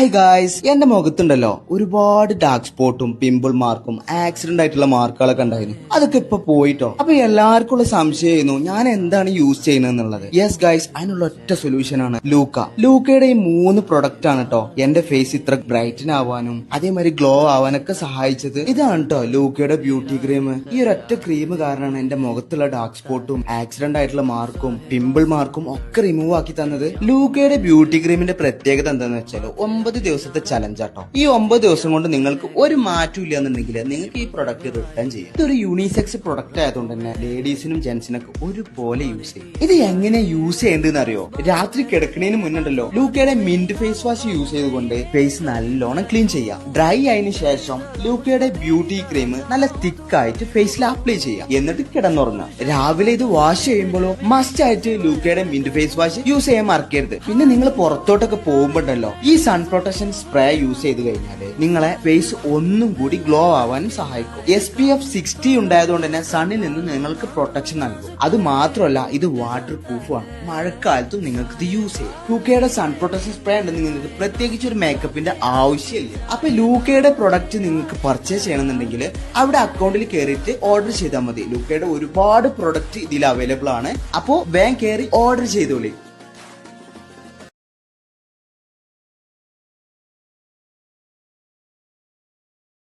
Hi guys എന്റെ മുഖത്തുണ്ടല്ലോ ഒരുപാട് ഡാർക്ക് സ്പോട്ടും പിമ്പിൾ മാർക്കും ആക്സിഡന്റ് ആയിട്ടുള്ള മാർക്കുകളൊക്കെ ഉണ്ടായിരുന്നു. അതൊക്കെ ഇപ്പൊ പോയിട്ടോ. അപ്പൊ എല്ലാവർക്കും ഉള്ള സംശയമായിരുന്നു ഞാൻ എന്താണ് യൂസ് ചെയ്യുന്നത് യെസ് ഗായ്സ് അതിനുള്ള ഒറ്റ സൊല്യൂഷൻ ആണ് ലൂക്ക. ലൂക്കയുടെ ഈ മൂന്ന് പ്രൊഡക്റ്റ് ആണ് കേട്ടോ എന്റെ ഫേസ് ഇത്ര ബ്രൈറ്റൻ ആവാനും അതേമാതിരി ഗ്ലോ ആവാനൊക്കെ സഹായിച്ചത്. ഇതാണ് കേട്ടോ ലൂക്കയുടെ ബ്യൂട്ടി ക്രീം ഈ ഒരൊറ്റ ക്രീം കാരണമാണ് എന്റെ മുഖത്തുള്ള ഡാർക്ക് സ്പോട്ടും ആക്സിഡന്റ് ആയിട്ടുള്ള മാർക്കും പിമ്പിൾ മാർക്കും ഒക്കെ റിമൂവ് ആക്കി തന്നത്. ലൂക്കയുടെ ബ്യൂട്ടി ക്രീമിന്റെ പ്രത്യേകത എന്താണെന്ന് വെച്ചാൽ ഒമ്പത് ദിവസത്തെ ചലഞ്ച് ആട്ടോ. ഈ ഒമ്പത് ദിവസം കൊണ്ട് നിങ്ങൾക്ക് ഒരു മാറ്റം ഇല്ല എന്നുണ്ടെങ്കിൽ നിങ്ങൾക്ക് ഈ പ്രൊഡക്റ്റ് റിട്ടേൺ ചെയ്യാം. ഇതൊരു യൂണിസെക്സ് പ്രൊഡക്റ്റ് ആയതുകൊണ്ട് തന്നെ ലേഡീസിനും ജെന്റ്സിനൊക്കെ ഒരുപോലെ യൂസ് ചെയ്യും. ഇത് എങ്ങനെ യൂസ് ചെയ്യേണ്ടതെന്ന് അറിയോ രാത്രി കിടക്കുന്നതിന് മുന്നുണ്ടല്ലോ. ലൂക്കയുടെ മിന്റ് ഫേസ് വാഷ് യൂസ് ചെയ്തുകൊണ്ട് ഫേസ് നല്ലോണം ക്ലീൻ ചെയ്യാം. ഡ്രൈ ആയതിനു ശേഷം ലൂക്കയുടെ ബ്യൂട്ടി ക്രീം നല്ല തിക്ക് ആയിട്ട് ഫേസിൽ അപ്ലൈ ചെയ്യാം. എന്നിട്ട് കിടന്നുറങ്ങാം രാവിലെ ഇത് വാഷ് ചെയ്യുമ്പോഴോ മസ്റ്റ് ആയിട്ട് ലൂക്കയുടെ മിന്റ് ഫേസ് വാഷ് യൂസ് ചെയ്യാൻ മറക്കരുത്. പിന്നെ നിങ്ങൾ പുറത്തോട്ടൊക്കെ പോകുമ്പോണ്ടല്ലോ ഈ സൺ പ്രൊട്ടക്ഷൻ സ്പ്രേ യൂസ് ചെയ്ത് കഴിഞ്ഞാൽ നിങ്ങളെ ഫേസ് ഒന്നും കൂടി ഗ്ലോ ആവാനും സഹായിക്കും. എസ് പി എഫ് സിക്സ്റ്റി ഉണ്ടായതുകൊണ്ട് തന്നെ സണ്ണിൽ നിന്ന് നിങ്ങൾക്ക് പ്രൊട്ടക്ഷൻ നൽകും. അത് മാത്രമല്ല ഇത് വാട്ടർ പ്രൂഫാണ് മഴക്കാലത്തും നിങ്ങൾക്ക് ഇത് യൂസ് ചെയ്യാം. ലൂക്കയുടെ സൺ പ്രൊട്ടക്ഷൻ സ്പ്രേ ഉണ്ടെങ്കിൽ നിങ്ങൾക്ക് പ്രത്യേകിച്ച് ഒരു മേക്കപ്പിന്റെ ആവശ്യമില്ല. അപ്പൊ ലൂക്കയുടെ പ്രൊഡക്റ്റ് നിങ്ങൾക്ക് പർച്ചേസ് ചെയ്യണമെന്നുണ്ടെങ്കിൽ അവിടെ അക്കൗണ്ടിൽ കയറിയിട്ട് ഓർഡർ ചെയ്താൽ മതി. ലൂക്കയുടെ ഒരുപാട് പ്രൊഡക്റ്റ് ഇതിൽ അവൈലബിൾ ആണ്. അപ്പോ വേഗം കയറി ഓർഡർ ചെയ്തോളി.